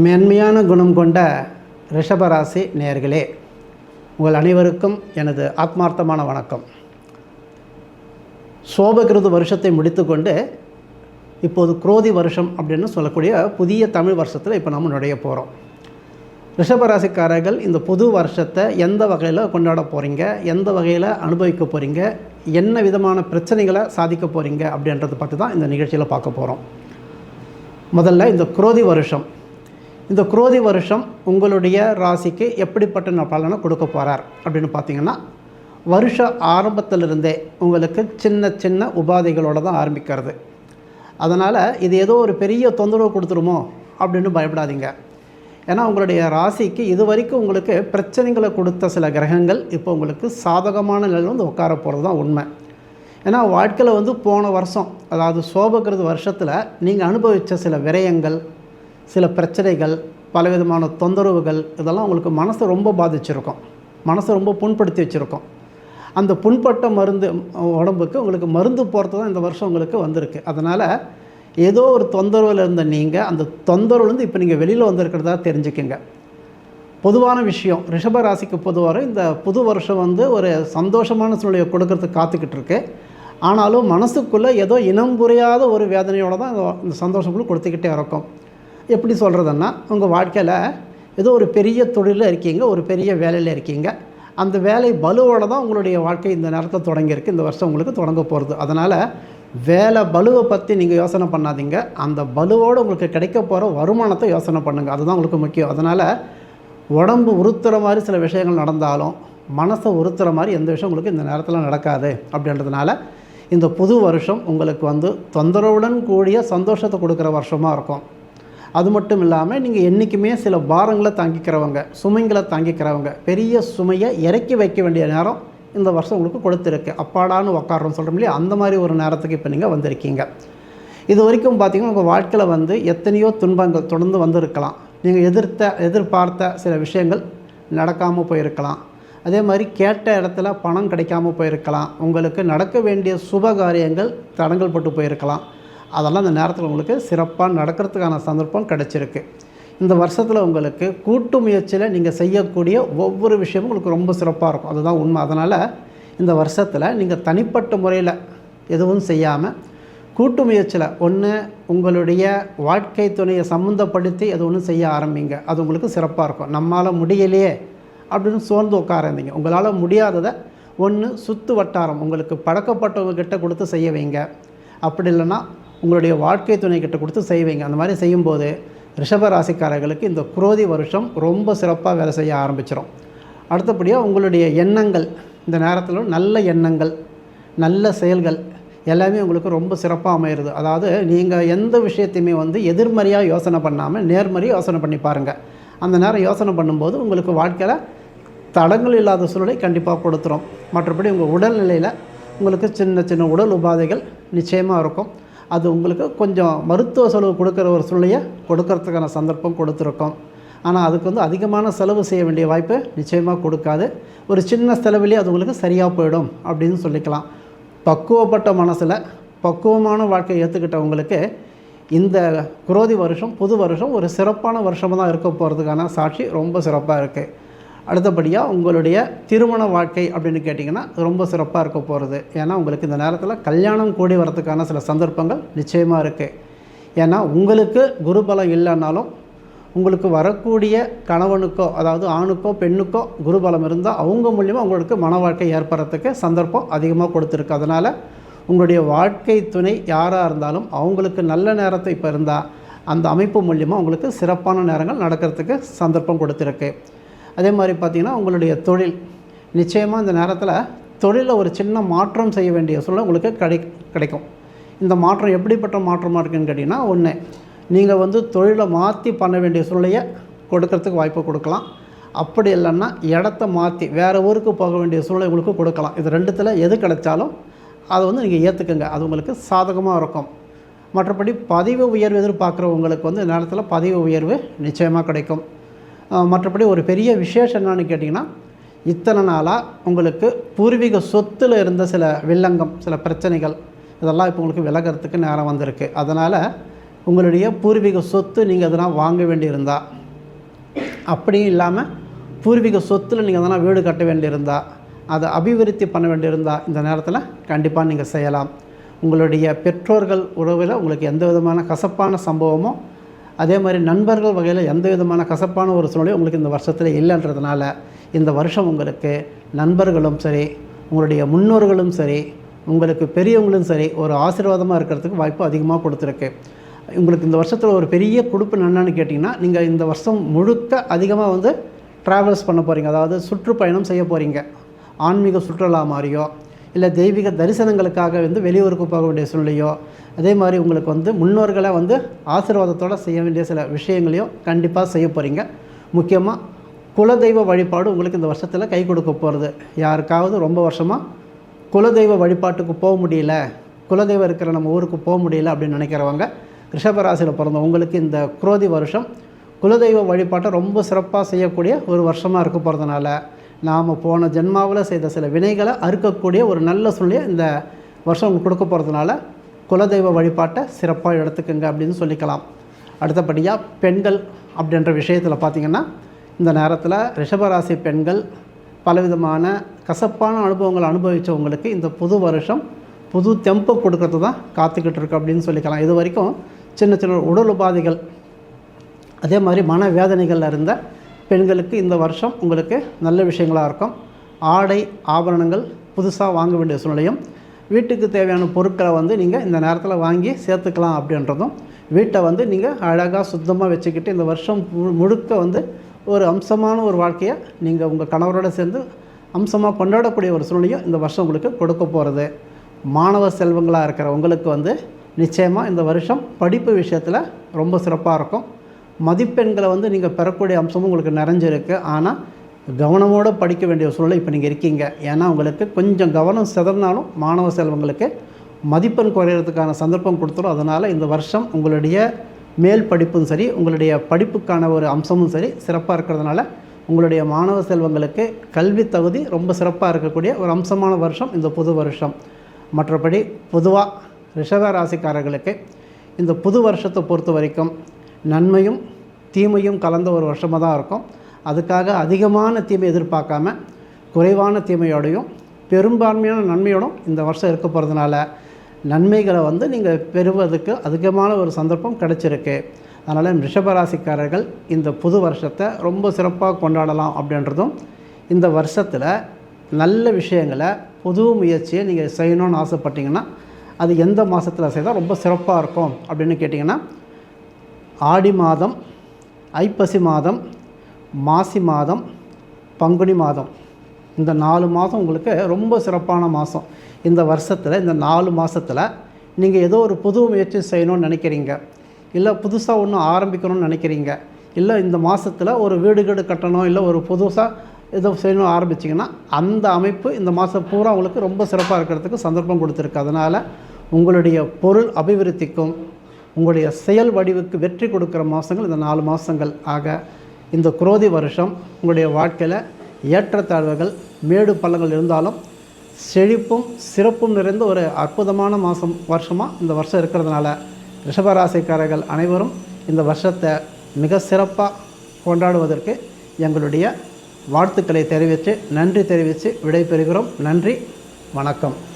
மென்மையான குணம் கொண்ட ரிஷபராசி நேர்களே உங்கள் அனைவருக்கும் எனது ஆத்மார்த்தமான வணக்கம். சோபகிருது வருஷத்தை முடித்துக்கொண்டு இப்போது குரோதி வருஷம் அப்படின்னு சொல்லக்கூடிய புதிய தமிழ் வருஷத்தில் இப்போ நம்ம நுழைய போகிறோம் ரிஷபராசிக்காரர்கள் இந்த புது வருஷத்தை எந்த வகையில் கொண்டாட போகிறீங்க எந்த வகையில் அனுபவிக்க போகிறீங்க என்ன விதமான பிரச்சனைகளை சாதிக்க போகிறீங்க அப்படின்றத பற்றி தான் இந்த நிகழ்ச்சியில் பார்க்க போகிறோம் முதல்ல இந்த குரோதி வருஷம். இந்த குரோதி வருஷம் உங்களுடைய ராசிக்கு எப்படிப்பட்ட பலனை கொடுக்க போகிறார் அப்படின்னு பார்த்தீங்கன்னா வருஷ ஆரம்பத்திலிருந்தே உங்களுக்கு சின்ன சின்ன உபாதைகளோடு தான் ஆரம்பிக்கிறது. அதனால் இது ஏதோ ஒரு பெரிய தொந்தரவு கொடுத்துருமோ அப்படின்னு பயப்படாதீங்க. ஏன்னா உங்களுடைய ராசிக்கு இது வரைக்கும் உங்களுக்கு பிரச்சனைகளை கொடுத்த சில கிரகங்கள் இப்போ உங்களுக்கு சாதகமான நிலையில் வந்து உட்கார போகிறது தான் உண்மை. ஏன்னா வாழ்க்கையில் வந்து போன வருஷம் அதாவது சோபகிருது வருஷத்தில் நீங்கள் அனுபவித்த சில விரயங்கள் சில பிரச்சனைகள் பலவிதமான தொந்தரவுகள் இதெல்லாம் உங்களுக்கு மனசை ரொம்ப பாதிச்சிருக்கும். மனசை ரொம்ப புண்படுத்தி வச்சுருக்கோம். அந்த புண்பட்ட மருந்து உடம்புக்கு உங்களுக்கு மருந்து போகிறது தான் இந்த வருஷம் உங்களுக்கு வந்திருக்கு. அதனால் ஏதோ ஒரு தொந்தரவில் இருந்த நீங்கள் அந்த தொந்தரவுலேருந்து இப்போ நீங்கள் வெளியில் வந்திருக்கிறதா தெரிஞ்சுக்கோங்க. பொதுவான விஷயம் ரிஷப ராசிக்கு பொதுவாக இந்த புது வருஷம் வந்து ஒரு சந்தோஷமான சூழ்நிலையை கொடுக்கறதுக்கு காத்துக்கிட்டு இருக்கு. ஆனாலும் மனசுக்குள்ளே ஏதோ இனம் புரியாத ஒரு வேதனையோடு தான் இந்த சந்தோஷங்களும் கொடுத்துக்கிட்டே இருக்கும். எப்படி சொல்கிறதுன்னா உங்கள் வாழ்க்கையில் ஏதோ ஒரு பெரிய தொழிலில் இருக்கீங்க ஒரு பெரிய வேலையில் இருக்கீங்க. அந்த வேலை பலுவோடு தான் உங்களுடைய வாழ்க்கை இந்த நேரத்தில் தொடங்கியிருக்கு. இந்த வருஷம் உங்களுக்கு தொடங்க போகிறது அதனால் வேலை பலுவை பற்றி நீங்கள் யோசனை பண்ணாதீங்க. அந்த பலுவோடு உங்களுக்கு கிடைக்க போகிற வருமானத்தை யோசனை பண்ணுங்கள் அதுதான் உங்களுக்கு முக்கியம். அதனால் உடம்பு உறுத்துற மாதிரி சில விஷயங்கள் நடந்தாலும் மனசை உறுத்துற மாதிரி எந்த விஷயம் உங்களுக்கு இந்த நேரத்தில் நடக்காது அப்படின்றதுனால இந்த புது வருஷம் உங்களுக்கு வந்து தொந்தரவுடன் கூடிய சந்தோஷத்தை கொடுக்குற வருஷமாக இருக்கும். அது மட்டும் இல்லாமல் நீங்கள் என்றைக்குமே சில பாரங்களை தாங்கிக்கிறவங்க சுமைங்களை தாங்கிக்கிறவங்க பெரிய சுமையை இறக்கி வைக்க வேண்டிய நேரம் இந்த வருஷம் உங்களுக்கு கொடுத்துருக்கு. அப்பாடான்னு உக்காடுறோம் சொல்கிறோம் இல்லையா? அந்த மாதிரி ஒரு நேரத்துக்கு இப்போ நீங்கள் வந்திருக்கீங்க. இது வரைக்கும் பார்த்தீங்கன்னா உங்கள் வாழ்க்கையில் வந்து எத்தனையோ துன்பங்கள் தொடர்ந்து வந்திருக்கலாம். நீங்கள் எதிர்த்த எதிர்பார்த்த சில விஷயங்கள் நடக்காமல் போயிருக்கலாம். அதே மாதிரி கேட்ட இடத்துல பணம் கிடைக்காம போயிருக்கலாம். உங்களுக்கு நடக்க வேண்டிய சுப காரியங்கள் தடங்கல் பட்டு போயிருக்கலாம். அதெல்லாம் அந்த நேரத்தில் உங்களுக்கு சிறப்பாக நடக்கிறதுக்கான சந்தர்ப்பம் கிடச்சிருக்கு. இந்த வருஷத்தில் உங்களுக்கு கூட்டு முயற்சியில் நீங்கள் செய்யக்கூடிய ஒவ்வொரு விஷயமும் உங்களுக்கு ரொம்ப சிறப்பாக இருக்கும். அதுதான் உண்மை. அதனால் இந்த வருஷத்தில் நீங்கள் தனிப்பட்ட முறையில் எதுவும் செய்யாமல் கூட்டு முயற்சியில் ஒன்று உங்களுடைய வாழ்க்கை துணையை சம்மந்தப்படுத்தி அது ஒன்று செய்ய ஆரம்பிங்க. அது உங்களுக்கு சிறப்பாக இருக்கும். நம்மளால் முடியலையே அப்படின்னு சோர்ந்து உட்காரந்தீங்க உங்களால் முடியாததை ஒன்று சுற்று வட்டாரம். உங்களுக்கு பழக்கப்பட்டவங்க கிட்ட கொடுத்து செய்ய வைங்க. அப்படி இல்லைன்னா உங்களுடைய வாழ்க்கை துணை கிட்ட கொடுத்து செய்வீங்க. அந்த மாதிரி செய்யும்போது ரிஷப ராசிக்காரர்களுக்கு இந்த குரோதி வருஷம் ரொம்ப சிறப்பாக வேலை செய்ய ஆரம்பிச்சிடும் அடுத்தபடியாக உங்களுடைய எண்ணங்கள் இந்த நேரத்தில் நல்ல எண்ணங்கள் நல்ல செயல்கள் எல்லாமே உங்களுக்கு ரொம்ப சிறப்பாக அமையிறது. அதாவது நீங்கள் எந்த விஷயத்தையுமே வந்து எதிர்மறையாக யோசனை பண்ணாமல் நேர்மறையாக யோசனை பண்ணி பாருங்கள் அந்த நேரம் யோசனை பண்ணும்போது உங்களுக்கு வாழ்க்கையில் தடங்கள் இல்லாத சூழலை கண்டிப்பாக கொடுத்துரும். மற்றபடி உங்கள் உடல்நிலையில் உங்களுக்கு சின்ன சின்ன உடல் உபாதைகள் நிச்சயமாக இருக்கும். அது உங்களுக்கு கொஞ்சம் மருத்துவ செலவு கொடுக்குற ஒரு சூழ்நிலையை கொடுக்கறதுக்கான சந்தர்ப்பம் கொடுத்துருக்கோம். ஆனால் அதுக்கு வந்து அதிகமான செலவு செய்ய வேண்டிய வாய்ப்பு நிச்சயமாக கொடுக்காது. ஒரு சின்ன செலவிலே அது உங்களுக்கு சரியாக போயிடும் அப்படின்னு சொல்லிக்கலாம். பக்குவப்பட்ட மனசில் பக்குவமான வாழ்க்கையை ஏற்றுக்கிட்டவங்களுக்கு இந்த குரோதி வருஷம் புது வருஷம் ஒரு சிறப்பான வருஷமாக தான் இருக்க போகிறதுக்கான சாட்சி ரொம்ப சிறப்பாக இருக்குது அடுத்தபடியாக உங்களுடைய திருமண வாழ்க்கை அப்படின்னு கேட்டிங்கன்னா ரொம்ப சிறப்பாக இருக்க போகிறது ஏன்னா உங்களுக்கு இந்த நேரத்தில் கல்யாணம் கூடி வரதுக்கான சில சந்தர்ப்பங்கள் நிச்சயமாக இருக்குது ஏன்னா உங்களுக்கு குருபலம் இல்லைன்னாலும் உங்களுக்கு வரக்கூடிய கணவனுக்கோ அதாவது ஆணுக்கோ பெண்ணுக்கோ குருபலம் இருந்தால் அவங்க மூலியமாக உங்களுக்கு மன வாழ்க்கை ஏற்படுறதுக்கு சந்தர்ப்பம் அதிகமாக கொடுத்துருக்கு. அதனால் உங்களுடைய வாழ்க்கை துணை யாராக இருந்தாலும் அவங்களுக்கு நல்ல நேரத்தை இப்போ இருந்தால் அந்த அமைப்பு மூலியமாக உங்களுக்கு சிறப்பான நேரங்கள் நடக்கிறதுக்கு சந்தர்ப்பம் கொடுத்துருக்கு. அதே மாதிரி பார்த்திங்கன்னா உங்களுடைய தொழில். நிச்சயமாக இந்த நேரத்தில் தொழிலில் ஒரு சின்ன மாற்றம் செய்ய வேண்டிய சூழ்நிலை உங்களுக்கு கிடை கிடைக்கும். இந்த மாற்றம் எப்படிப்பட்ட மாற்றமாக இருக்குன்னு கேட்டிங்கன்னா ஒன்று நீங்கள் வந்து தொழிலை மாற்றி பண்ண வேண்டிய சூழ்நிலையை கொடுக்கறதுக்கு வாய்ப்பு கொடுக்கலாம். அப்படி இல்லைன்னா இடத்த மாற்றி வேறு ஊருக்கு போக வேண்டிய சூழ்நிலை உங்களுக்கு கொடுக்கலாம். இது ரெண்டுத்தில் எது கிடைச்சாலும் அதை வந்து நீங்கள் ஏற்றுக்குங்க அது உங்களுக்கு சாதகமாக இருக்கும். மற்றபடி பதிவு உயர்வு எதிர்பார்க்குறவங்களுக்கு வந்து இந்த நேரத்தில் பதிவு உயர்வு நிச்சயமாக கிடைக்கும். மற்றபடி ஒரு பெரிய விசேஷம் என்னன்னு கேட்டிங்கன்னா இத்தனை நாளாக உங்களுக்கு பூர்வீக சொத்தில் இருந்த சில வில்லங்கம் சில பிரச்சனைகள் இதெல்லாம் இப்போ உங்களுக்கு விலகிறதுக்கு நேரம் வந்திருக்கு. அதனால் உங்களுடைய பூர்வீக சொத்து நீங்கள் எதனால் வாங்க வேண்டியிருந்தா அப்படியும் இல்லாமல் பூர்வீக சொத்தில் நீங்கள் எதனால் வீடு கட்ட வேண்டியிருந்தா அதை அபிவிருத்தி பண்ண வேண்டியிருந்தா இந்த நேரத்தில் கண்டிப்பாக நீங்கள் செய்யலாம். உங்களுடைய பெற்றோர்கள் உறவில் உங்களுக்கு எந்த விதமான கசப்பான சம்பவமோ அதே மாதிரி நண்பர்கள் வகையில் எந்த விதமான கசப்பான ஒரு சூழ்நிலையும் உங்களுக்கு இந்த வருஷத்தில் இல்லைன்றதுனால இந்த வருஷம் உங்களுக்கு நண்பர்களும் சரி உங்களுடைய முன்னோர்களும் சரி உங்களுக்கு பெரியவங்களும் சரி ஒரு ஆசீர்வாதமாக இருக்கிறதுக்கு வாய்ப்பு அதிகமாக கொடுத்துருக்கு. உங்களுக்கு இந்த வருஷத்தில் ஒரு பெரிய கொடுப்பு என்னன்னு கேட்டிங்கன்னா நீங்கள் இந்த வருஷம் முழுக்க அதிகமாக வந்து ட்ராவல்ஸ் பண்ண போகிறீங்க அதாவது சுற்றுப்பயணம் செய்ய போகிறீங்க ஆன்மீக சுற்றுலா மாதிரியோ இல்லை தெய்வீக தரிசனங்களுக்காக வந்து வெளியூருக்கு போக வேண்டிய சூழ்நிலையோ அதே மாதிரி உங்களுக்கு வந்து முன்னோர்களை வந்து ஆசீர்வாதத்தோடு செய்ய வேண்டிய சில விஷயங்களையும் கண்டிப்பாக செய்ய போகிறீங்க முக்கியமாக குலதெய்வ வழிபாடு உங்களுக்கு இந்த வருஷத்தில் கை கொடுக்க போகிறது யாருக்காவது ரொம்ப வருஷமாக குலதெய்வ வழிபாட்டுக்கு போக முடியல குலதெய்வம் இருக்கிற நம்ம ஊருக்கு போக முடியல அப்படின்னு நினைக்கிறவங்க ரிஷபராசியில் பிறந்த உங்களுக்கு இந்த குரோதி வருஷம் குலதெய்வ வழிபாட்டை ரொம்ப சிறப்பாக செய்யக்கூடிய ஒரு வருஷமாக இருக்க போகிறதுனால நாம் போன ஜென்மாவில் செய்த சில வினைகளை அறுக்கக்கூடிய ஒரு நல்ல சூழ்நிலையை இந்த வருஷம் உங்களுக்கு கொடுக்க போகிறதுனால குலதெய்வ வழிபாட்டை சிறப்பாக எடுத்துக்கோங்க அப்படின்னு சொல்லிக்கலாம். அடுத்தபடியாக பெண்கள் அப்படின்ற விஷயத்தில் பார்த்திங்கன்னா இந்த நேரத்தில் ரிஷபராசி பெண்கள் பலவிதமான கசப்பான அனுபவங்களை அனுபவித்தவங்களுக்கு இந்த புது வருஷம் புது தெம்பை கொடுக்கறது தான் காத்துக்கிட்டு இருக்கு அப்படின்னு சொல்லிக்கலாம். இது வரைக்கும் சின்ன சின்ன உடல் உபாதைகள் அதே மாதிரி மன வேதனைகளில் இருந்த பெண்களுக்கு இந்த வருஷம் உங்களுக்கு நல்ல விஷயங்களாக இருக்கும். ஆடை ஆபரணங்கள் புதுசாக வாங்க வேண்டிய சூழ்நிலையும் வீட்டுக்கு தேவையான பொருட்களை வந்து நீங்கள் இந்த நேரத்தில் வாங்கி சேர்த்துக்கலாம் அப்படின்றதும் வீட்டை வந்து நீங்கள் அழகாக சுத்தமாக வச்சுக்கிட்டு இந்த வருஷம் மு- முழுக்க வந்து ஒரு அம்சமான ஒரு வாழ்க்கையை நீங்கள் உங்கள் கணவரோட சேர்ந்து அம்சமாக கொண்டாடக்கூடிய ஒரு சூழ்நிலையும் இந்த வருஷம் உங்களுக்கு கொடுக்க போகிறது மாணவ செல்வங்களாக இருக்கிற உங்களுக்கு வந்து நிச்சயமாக இந்த வருஷம் படிப்பு விஷயத்தில் ரொம்ப சிறப்பாக இருக்கும். மதிப்பெண்களை வந்து நீங்கள் பெறக்கூடிய அம்சமும் உங்களுக்கு நிறைஞ்சிருக்கு. ஆனால் கவனமோடு படிக்க வேண்டிய சூழலை சூழ்நிலை இப்போ நீங்கள் இருக்கீங்க. ஏன்னா உங்களுக்கு கொஞ்சம் கவனம் செதறினாலும் மாணவ செல்வங்களுக்கு மதிப்பெண் குறையிறதுக்கான சந்தர்ப்பம் கொடுத்துரும். அதனால் இந்த வருஷம் உங்களுடைய மேல் படிப்பும் சரி உங்களுடைய படிப்புக்கான ஒரு அம்சமும் சரி சிறப்பாக இருக்கிறதுனால உங்களுடைய மாணவ செல்வங்களுக்கு கல்வி தகுதி ரொம்ப சிறப்பாக இருக்கக்கூடிய ஒரு அம்சமான வருஷம் இந்த புது வருஷம். மற்றபடி பொதுவாக ரிஷப ராசிக்காரர்களுக்கு இந்த புது வருஷத்தை பொறுத்த வரைக்கும் நன்மையும் தீமையும் கலந்த ஒரு வருஷமாக தான் இருக்கும். அதுக்காக அதிகமான தீமை எதிர்பார்க்காம குறைவான தீமையோடையும் பெரும்பான்மையான நன்மையோடும் இந்த வருஷம் இருக்க போகிறதுனால நன்மைகளை வந்து நீங்கள் பெறுவதற்கு அதிகமான ஒரு சந்தர்ப்பம் கிடச்சிருக்கு. அதனால் ரிஷபராசிக்காரர்கள் இந்த புது வருஷத்தை ரொம்ப சிறப்பாக கொண்டாடலாம் அப்படின்றதும் இந்த வருஷத்தில் நல்ல விஷயங்களை புது முயற்சியை நீங்கள் செய்யணும்னு ஆசைப்பட்டீங்கன்னா அது எந்த மாதத்தில் செய்தால் ரொம்ப சிறப்பாக இருக்கும் அப்படின்னு கேட்டிங்கன்னா ஆடி மாதம் ஐப்பசி மாதம் மாசி மாதம் பங்குனி மாதம். இந்த நாலு மாதம் உங்களுக்கு ரொம்ப சிறப்பான மாதம். இந்த வருஷத்தில் இந்த நாலு மாதத்தில் நீங்கள் ஏதோ ஒரு புது முயற்சி செய்யணும்னு நினைக்கிறீங்க. இல்லை புதுசாக ஒன்று ஆரம்பிக்கணும்னு நினைக்கிறீங்க. இல்லை இந்த மாதத்தில் ஒரு வீடு கீடு கட்டணும் இல்லை ஒரு புதுசாக ஏதோ செய்யணும் ஆரம்பிச்சிங்கன்னா அந்த அமைப்பு இந்த மாதம் பூரா உங்களுக்கு ரொம்ப சிறப்பாக இருக்கிறதுக்கு சந்தர்ப்பம் கொடுத்துருக்கு. அதனால் உங்களுடைய பொருள் அபிவிருத்திக்கும் உங்களுடைய செயல் வடிவுக்கு வெற்றி கொடுக்குற மாதங்கள் இந்த நாலு மாதங்கள் ஆக இந்த குரோதி வருஷம் உங்களுடைய வாழ்க்கையில் ஏற்றத்தாழ்வுகள் மேடு பள்ளங்கள் இருந்தாலும் செழிப்பும் சிறப்பும் நிறைந்த ஒரு அற்புதமான மாதம் வருஷமாக இந்த வருஷம் இருக்கிறதுனால ரிஷபராசிக்காரர்கள் அனைவரும் இந்த வருஷத்தை மிக சிறப்பாக கொண்டாடுவதற்கு எங்களுடைய வாழ்த்துக்களை தெரிவித்து நன்றி தெரிவித்து விடைபெறுகிறோம். நன்றி வணக்கம்.